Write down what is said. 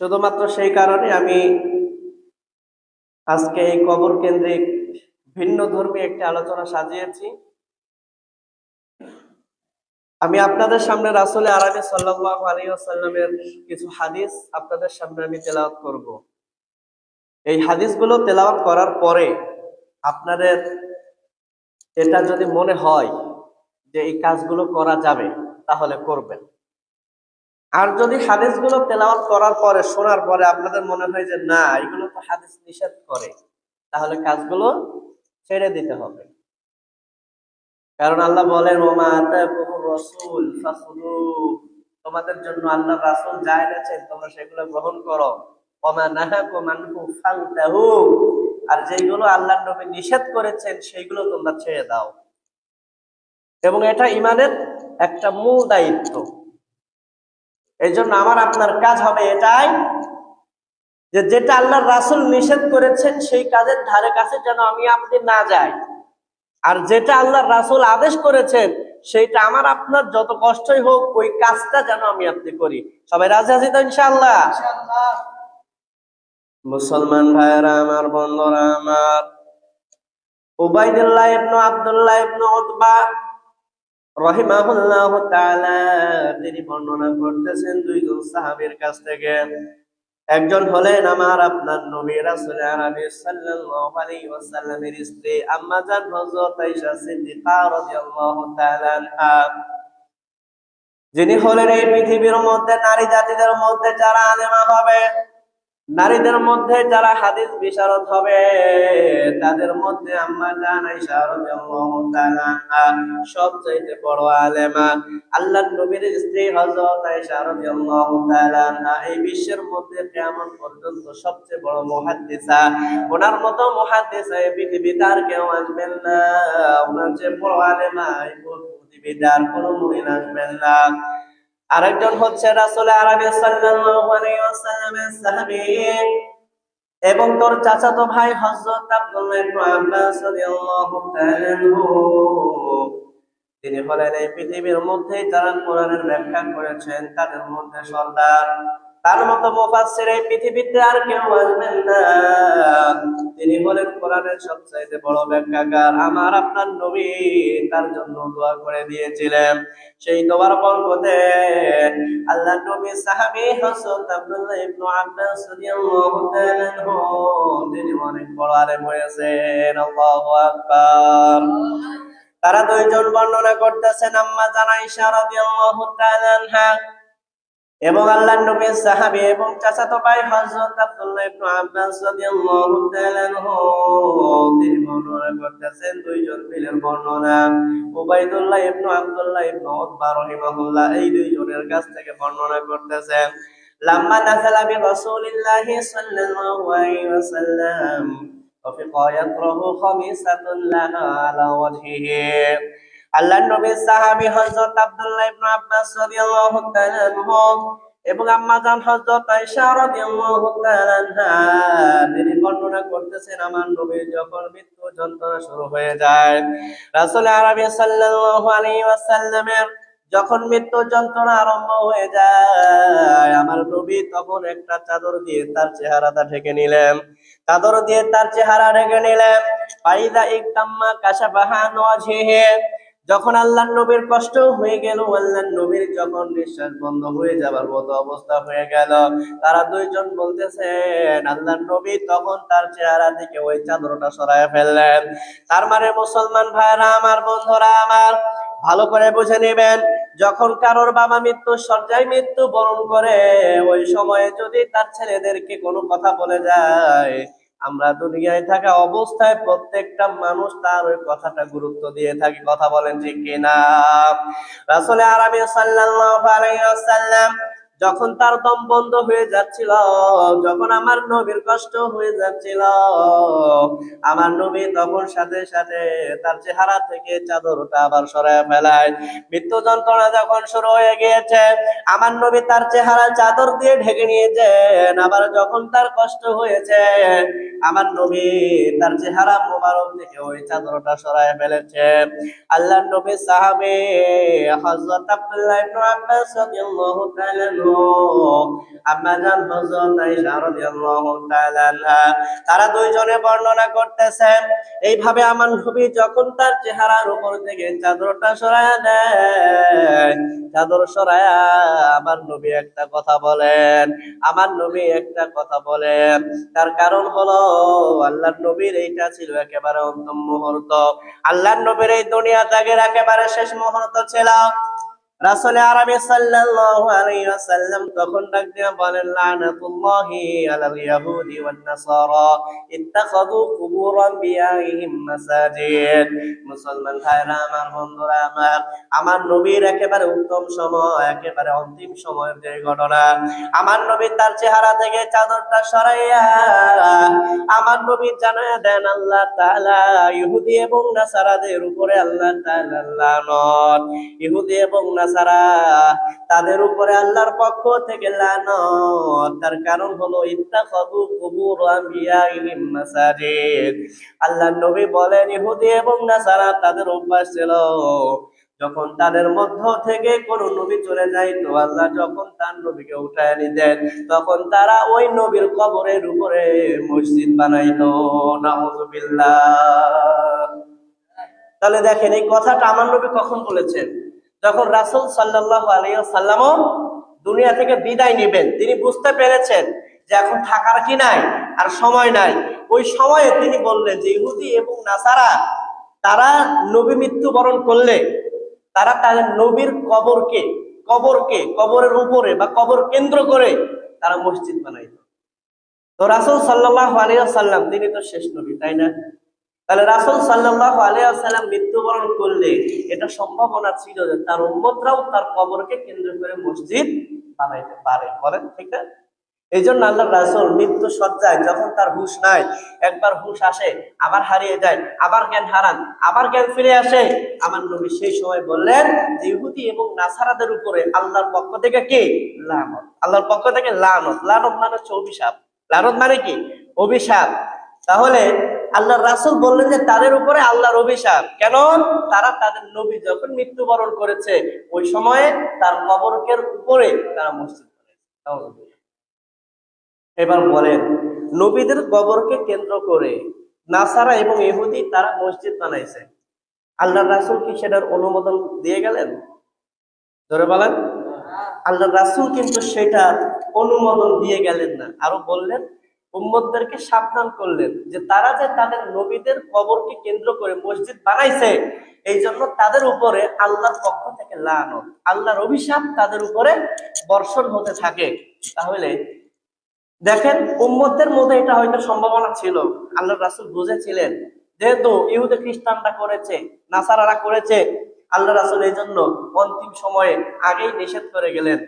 শুধুমাত্র সেই কারণে আমি আজকে এই কবর কেন্দ্রিক ভিন্ন ধর্মী একটি আলোচনা সাজিয়েছি। আমি আপনাদের সামনে রাসুলে আরবি সাল্লাহ আলী আসাল্লামের কিছু হাদিস আপনাদের সামনে আমি তেলাওয়াত করব। এই হাদিসগুলো তেলাওয়াত করার পরে আপনাদের এটা যদি মনে হয় যে এই কাজগুলো করা যাবে, তাহলে করবেন। আর যদি হাদিসগুলো তেলাওয়াত করার পরে, শোনার পরে আপনাদের মনে হয় যে, না, এগুলো তো হাদিস নিষেধ করে, তাহলে কাজগুলো ছেড়ে দিতে হবে। কারণ আল্লাহ বলেন, ওমা তোমাদের জন্য আল্লাহ রাসূল যা এনেছেন, তোমরা সেগুলো গ্রহণ করো। ওমা নাহাকুম আনহু ফান্তাহু আর যেগুলো আল্লাহ নবী নিষেধ করেছেন, সেইগুলো তোমরা ছেড়ে দাও। এবং এটা ইমানের একটা মূল দায়িত্ব। এই জন্য আমার আপনার কাজ হবে এটাই যে যেটা আল্লাহর রাসূল নিষেধ করেছেন, সেই কাজের ধারে কাছে যেন আমি আপনি না যাই। আর যেটা আল্লাহর রাসূল আদেশ করেছেন, সেইটা আমার আপনার যত কষ্টই হোক, ওই কাজটা যেন আমি আপনি করি। সবাই রাজি আছি তো ইনশাআল্লাহ? মুসলমান ভাইয়েরা, আমার বন্ধুরা, আমার Ubaidullah ibnu Abdullah ibnu Utba রহিমাহুল্লাহ তিনি বর্ণনা করতেছেন দুইজন সাহাবীর কাছ থেকে। একজন হলেন আমার আপনার নবী রাসূল আরবি সাল্লাল্লাহু আলাইহি ওয়াসাল্লামের স্ত্রী যিনি হলেন এই পৃথিবীর মধ্যে, নারী জাতিদের মধ্যে যারা আলেমা হবে নারীদের মধ্যে যারা হাদিস বিশারদ হবে, তাদের মধ্যে আম্মা জান সবচাইতে বড় আলেমা। আল্লাহর নবীর স্ত্রী আনহা এই বিশ্বের মধ্যে কিয়ামত পর্যন্ত সবচেয়ে বড় মুহাদ্দিসা। ওনার মতো মুহাদ্দিসা এই পৃথিবীতে আর কেউ আসবেন না। ওনার চেয়ে বড় আলেমা এই পৃথিবীতে আর কোনো মহিলা আসবেন না। আরেকজন হচ্ছে রাসূল আরবি সাল্লাল্লাহু আলাইহি ওয়াসাল্লামের সাহাবী এবং তোর চাচাতো ভাই হযরত আব্দুল্লাহ ইবনে আব্বাস রাদিয়াল্লাহু তাআলা তিনি হলেন এই পৃথিবীর মধ্যে যারা কোরআনের ব্যাখ্যা করেছেন তাদের মধ্যে সর্দার। তার মতো মুফাসসির এই পৃথিবীতে আর কেউ আসবেন না। তিনি হলেন কোরআনের সবচাইতে বড় ব্যাখ্যাকার। আমার আপনার নবী তার জন্য দোয়া করে দিয়েছিলেন। সেই দোয়ার বরকতে আল্লাহ নবী সাহাবী হযরত আব্দুল্লাহ ইবনে আব্বাস রাদিয়াল্লাহু তাআলা তিনি অনেক বড় আলেম হয়েছেন। আল্লাহু আকবার। তারা দুইজন বর্ণনা করতেছেন, আম্মা জান আয়েশা রাদিয়াল্লাহু তাআলা এবং আল্লাহর নবীর সাহাবী এবং চাচাতো ভাই হযরত আব্দুল্লাহ ইবনে আব্বাস রাদিয়াল্লাহু তাআলা আনহু তিনি বর্ণনা করতেছেন দুইজন মিলের বর্ণনা Ubaidullah ibn Abdullah ibn Utba রাহিমাহুল্লাহ এই দুইজনের কাছ থেকে বর্ণনা করতেছেন লাম্মা নাযালা বি রাসূলিল্লাহি সাল্লাল্লাহু আলাইহি ওয়াসাল্লাম وفق يطره خميسة لها على وجهه আল্লাহ নবীর সাহাবী হযরত আব্দুল্লাহ ইবনে আব্বাস রাদিয়াল্লাহু তাআলা এবং আম্মা জান হযরত আয়েশা রাদিয়াল্লাহু তাআলা তিনি বর্ণনা করতেছেন আমার নবী যখন মৃত্যু যন্ত্রণা শুরু হয়ে যায়। রাসূল আরবি সাল্লাল্লাহু আলাইহি ওয়াসাল্লামের যখন মৃত্যু যন্ত্রণা আরম্ভ হয়ে যায়, আমার নবী তখন একটা চাদর দিয়ে তার চেহারাটা ঢেকে নিলেন। চাদর দিয়ে তার চেহারা ঢেকে নিলেন। ফাইদা ইকতাম্মা কাশাফাহা নওয়াজহিহি যখন আল্লাহর নবীর কষ্ট হয়ে গেল, আল্লাহর নবীর যখন নিঃশ্বাস বন্ধ হয়ে যাবার মতো অবস্থা হয়ে গেল, তারা দুইজন বলতেছেন, আল্লাহর নবী তখন তার চেহারা থেকে ওই চাদরটা সরায় ফেললেন। তার মানে মুসলমান ভাইরা আমার বন্ধুরা, আমার ভালো করে বুঝে নেবেন, যখন কারোর বাবা মৃত্যু, সজ্জায় মৃত্যু বরণ করে, ওই সময়ে যদি তার ছেলেদেরকে কোনো কথা বলে যায় আমরা দুনিয়ায় থাকা অবস্থায় প্রত্যেকটা মানুষ তার ওই কথাটা গুরুত্ব দিয়ে থাকি। কথা বলেন যে কিনা? রাসুল আরবি সাল্লাল্লাহু আলাইহি ওয়াসাল্লাম যখন তার দম বন্ধ হয়ে যাচ্ছিল, যখন আমার নবীর কষ্ট হয়ে যাচ্ছিল, আমার নবী তখন সাথে সাথে তার চেহারা থেকে চাদরটা আবার সরায় ফেলায়। মৃত্যু যন্ত্রণা যখন শুরু হয়ে গিয়েছে, আমার নবী তার চেহারা চাদর দিয়ে ঢেকে নিয়েছেন। আবার যখন তার কষ্ট হয়েছে, আমার নবী তার চেহারা মোবারক থেকে ওই চাদরটা সরায় ফেলেছে। আল্লাহ নবী সাহাবে হযরত আব্দুল্লাহ ইবনে আব্বাস রাদিয়াল্লাহু তাআলা তারা দুইজনে বর্ণনা করতেছেন, এইভাবে আমার নবী যখন তার চেহারার উপর থেকে চাদরটা সরায় দেয় চাদর সরায় আমার নবী একটা কথা বলেন, আমার নবী একটা কথা বলেন। তার কারণ হলো, আল্লাহর নবীর এইটা ছিল একেবারে অন্তম মুহূর্ত। আল্লাহর নবীর এই দুনিয়া ত্যাগের একেবারে শেষ মুহূর্ত ছিল। রাসূল আরবি সাল্লাল্লাহু আলাইহি ওয়াসাল্লাম তখন ডাক দিয়ে বলেন, লানাতুল্লাহি আলাল ইয়াহুদি ওয়ান নাসারা, ইত্তাখাযু কুবুর আনবিয়াইহিম মাসাজিদ। মুসলমান ভাইরা, আমার বন্ধুরা, আমার আমার নবীর একেবারে উত্তম সময়, একেবারে অন্তিম সময়ের যে ঘটনা, আমার নবী তার চেহারা থেকে চাদরটা সরাইয়া, আমার নবী জানায় দেন, আল্লাহ তাআলা ইহুদি এবং নাসারাদের উপরে আল্লাহ তাআলা লানত। ইহুদি এবং নাসারা তাদের উপরে আল্লাহর পক্ষ থেকে তার কারণ হলো আল্লাহর নবী বলেন, ইহুদি এবং নাসারা তাদের অভ্যাস ছিল, যখন তাদের মধ্য থেকে কোন নবী চলে যাইতো, আল্লাহ যখন তার নবীকে উঠায় নিতেন, তখন তারা ওই নবীর কবরের উপরে মসজিদ বানাইতো। নাউজুবিল্লাহ। তাহলে দেখেন, এই কথাটা আমার নবী কখন বলেছেন? যখন রাসূল সাল্লাল্লাহু আলাইহি সাল্লামও দুনিয়া থেকে বিদায় নেবেন। তিনি বুঝতে পেরেছেন যে এখন থাকার কি নাই আর সময় নাই। ওই সময়ে তিনি বললেন যে ইহুদি এবং নাসারা, তারা নবী মৃত্যুবরণ করলে, তারা তাদের নবীর কবরকে কবরকে, কবরের উপরে বা কবর কেন্দ্র করে তারা মসজিদ বানাইত। তো রাসূল সাল্লাল্লাহু আলাইহি সাল্লাম তিনি তো শেষ নবী, তাই না? তাহলে রাসূল আলাইহি সাল্লাম মৃত্যুবরণ করলে এটা সম্ভাবনা ছিল যে তার উম্মতরাও তার কবরকে কেন্দ্র করে মসজিদ বানাইতে পারে। বলেন, ঠিক না? এই জন্য আল্লাহ রাসূল মৃত্যু সজ্জায় যখন তার হুশ নাই, একবার হুশ আসে, আবার হারিয়ে যায়, আবার জ্ঞান হারান, আবার জ্ঞান ফিরে আসে, আমার নবী সেই সময় বললেন, ইহুদি এবং নাসারাদের উপরে আল্লাহর পক্ষ থেকে কি? লানত। আল্লাহর পক্ষ থেকে লানত। লানত মানে হচ্ছে অভিশাপ। লানত মানে কি? অভিশাপ। তাহলে আল্লাহ রাসূল বললেন যে তাদের উপরে আল্লাহর অভিশাপ। কেন? তারা তাদের নবী যখন মৃত্যুবরণ করেছে, ওই সময়ে তার কবরকের উপরে তারা মসজিদ এবার বলেন, নবীদের কবরকে কেন্দ্র করে নাসারা এবং ইহুদি তারা মসজিদ বানাইছে। আল্লাহ রাসুল কি সেটার অনুমোদন দিয়ে গেলেন? ধরে বলেন আল্লাহ রাসুল কিন্তু সেটা অনুমোদন দিয়ে গেলেন না। আরও বললেন উম্মতদেরকে সাবধান করলেন যে তারা যে তাদের নবীদের কবরকে কেন্দ্র করে মসজিদ বানাইছে, এই জন্য তাদের উপরে আল্লাহর পক্ষ থেকে লানত। আল্লাহর অভিশাপ তাদের উপরে বর্ষণ হতে থাকে। তাহলে দেখেন উম্মতের মধ্যে এটা হয়তো সম্ভাবনা ছিল। আল্লাহ রাসুল বুঝেছিলেন, যেহেতু ইহুদে খ্রিস্টানরা করেছে, নাসারারা করেছে আল্লাহ রাসুল এই জন্য অন্তিম সময়ে আগেই নিষেধ করে গেলেন।